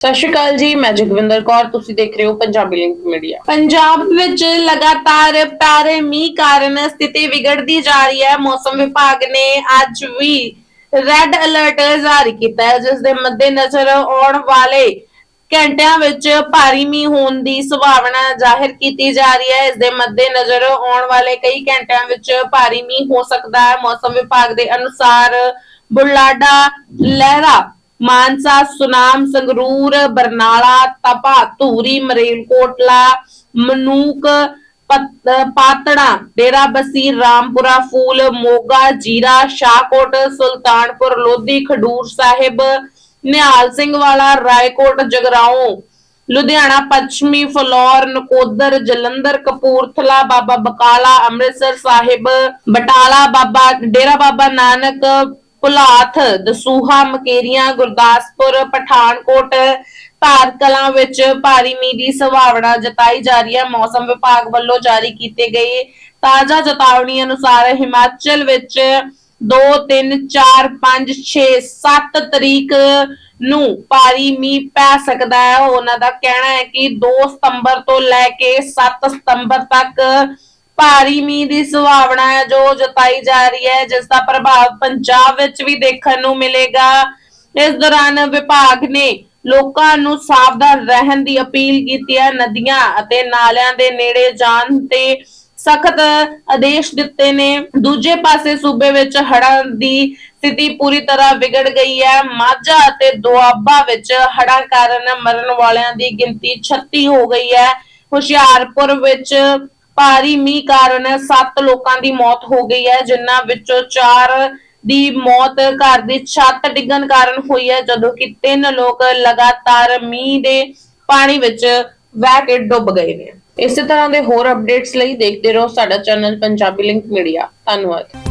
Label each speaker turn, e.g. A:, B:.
A: ਸਤਿ ਸ਼੍ਰੀ ਅਕਾਲ ਜੀ, ਮੈਂ ਜਗਵਿੰਦਰ ਕੌਰ, ਤੁਸੀਂ ਦੇਖ ਰਹੇ ਹੋ ਪੰਜਾਬੀ ਲਿੰਕ ਮੀਡੀਆ। ਪੰਜਾਬ ਵਿੱਚ ਲਗਾਤਾਰ ਪਿਆਰੇ ਮੀਂਹ ਕਾਰਨ ਸਥਿਤੀ ਵਿਗੜਦੀ ਜਾ ਰਹੀ ਹੈ। ਮੌਸਮ ਵਿਭਾਗ ਨੇ ਅੱਜ ਵੀ ਰੈੱਡ ਅਲਰਟ ਜਾਰੀ ਕੀਤਾ ਹੈ, ਜਿਸ ਦੇ ਮੱਦੇਨਜ਼ਰ ਆਉਣ ਵਾਲੇ ਘੰਟਿਆਂ ਵਿੱਚ ਭਾਰੀ ਮੀਂਹ ਹੋਣ ਦੀ ਸੰਭਾਵਨਾ ਜ਼ਾਹਿਰ ਕੀਤੀ ਜਾ ਰਹੀ ਹੈ। ਇਸ ਦੇ ਮੱਦੇਨਜ਼ਰ ਆਉਣ ਵਾਲੇ ਕਈ ਘੰਟਿਆਂ ਵਿੱਚ ਭਾਰੀ ਮੀਂਹ ਹੋ ਸਕਦਾ ਹੈ। ਮੌਸਮ ਵਿਭਾਗ ਦੇ ਅਨੁਸਾਰ ਬੁਲਾਡਾ ਲਹਿਰਾ ਮਾਨਸਾ, ਸੁਨਾਮ, ਸੰਗਰੂਰ, ਬਰਨਾਲਾ, ਤਪਾ, ਧੂਰੀ, ਮਰੇਲਕੋਟਲਾ, ਮਨੂਕ ਪਾਤੜਾ, ਡੇਰਾ ਬਸੀ, ਰਾਮਪੁਰਾ, ਫੂਲ, ਮੋਗਾ, ਜੀਰਾ, ਸ਼ਾਹਕੋਟ, ਸੁਲਤਾਨਪੁਰ, ਲੋਧੀ, ਖਡੂਰ ਸਾਹਿਬ, ਨਿਹਾਲ ਸਿੰਘ ਵਾਲਾ, ਰਾਏਕੋਟ, ਜਗਰਾਉਂ, ਲੁਧਿਆਣਾ, ਪੱਛਮੀ, ਫਲੌਰ, ਨਕੋਦਰ, ਜਲੰਧਰ, ਕਪੂਰਥਲਾ, ਬਾਬਾ ਬਕਾਲਾ, ਅੰਮ੍ਰਿਤਸਰ ਸਾਹਿਬ, ਬਟਾਲਾ, ਬਾਬਾ, ਡੇਰਾ ਬਾਬਾ ਨਾਨਕ ਪੁਲਾਥ, ਦਸੂਹਾ, ਮਕੇਰੀਆਂ, ਗੁਰਦਾਸਪੁਰ, ਪਠਾਨਕੋਟ ਧਾਰ ਕਲਾਂ ਵਿੱਚ ਭਾਰੀ ਮੀਂਹ ਦੀ ਸੰਭਾਵਨਾ ਜਤਾਈ ਜਾ ਰਹੀ ਹੈ। ਮੌਸਮ ਵਿਭਾਗ ਵੱਲੋਂ ਜਾਰੀ ਕੀਤੇ ਗਏ ਤਾਜ਼ਾ ਚੇਤਾਵਨੀ ਅਨੁਸਾਰ ਹਿਮਾਚਲ ਵਿੱਚ 2 3 4 5 6 7 ਤਰੀਕ ਨੂੰ ਭਾਰੀ ਮੀਂਹ ਪੈ ਸਕਦਾ ਹੈ। ਉਹਨਾਂ ਦਾ ਕਹਿਣਾ ਹੈ ਕਿ 2 ਸਤੰਬਰ ਤੋਂ ਲੈ ਕੇ 7 ਸਤੰਬਰ ਤੱਕ ਭਾਰੀ ਮੀਂਹ ਦੀ ਸੰਭਾਵਨਾ ਹੈ, ਜੋ ਜਤਾਈ ਜਾ ਰਹੀ ਹੈ, ਜਿਸ ਦਾ ਪ੍ਰਭਾਵ ਪੰਜਾਬ ਵਿੱਚ ਵੀ ਦੇਖਣ ਨੂੰ ਮਿਲੇਗਾ। ਇਸ ਦੌਰਾਨ ਵਿਭਾਗ ਨੇ ਲੋਕਾਂ ਨੂੰ ਸਾਵਧਾਨ ਰਹਿਣ ਦੀ ਅਪੀਲ ਕੀਤੀ ਹੈ। ਨਦੀਆਂ ਅਤੇ ਨਾਲਿਆਂ ਦੇ ਨੇੜੇ ਜਾਣ ਤੇ ਸਖਤ ਆਦੇਸ਼ ਦਿੱਤੇ ਨੇ। ਦੂਜੇ ਪਾਸੇ ਸੂਬੇ ਵਿੱਚ ਹੜ੍ਹਾਂ ਦੀ ਸਥਿਤੀ ਪੂਰੀ ਤਰ੍ਹਾਂ ਵਿਗੜ ਗਈ ਹੈ। ਮਾਝਾ ਅਤੇ ਦੁਆਬਾ ਵਿੱਚ ਹੜ੍ਹਾਂ ਕਾਰਨ ਮਰਨ ਵਾਲਿਆਂ ਦੀ ਗਿਣਤੀ 36 ਹੋ ਗਈ ਹੈ। ਹੁਸ਼ਿਆਰਪੁਰ ਵਿੱਚ ਭਾਰੀ ਮੀਂਹ ਕਾਰਨ 7 ਲੋਕਾਂ ਦੀ ਮੌਤ ਹੋ ਗਈ ਹੈ, ਜਿਨ੍ਹਾਂ ਵਿੱਚੋਂ 4 ਦੀ ਮੌਤ ਘਰ ਦੀ ਛੱਤ ਡਿੱਗਣ ਕਾਰਨ ਹੋਈ ਹੈ, ਜਦੋਂ ਕਿ 3 ਲੋਕ ਲਗਾਤਾਰ ਮੀਂਹ ਦੇ ਪਾਣੀ ਵਿੱਚ ਵਹਿ ਕੇ ਡੁੱਬ ਗਏ ਨੇ। ਇਸੇ ਤਰ੍ਹਾਂ ਦੇ ਹੋਰ ਅਪਡੇਟਸ ਲਈ ਦੇਖਦੇ ਰਹੋ ਸਾਡਾ ਚੈਨਲ ਪੰਜਾਬੀ ਲਿੰਕ ਮੀਡੀਆ ਧੰਨਵਾਦ।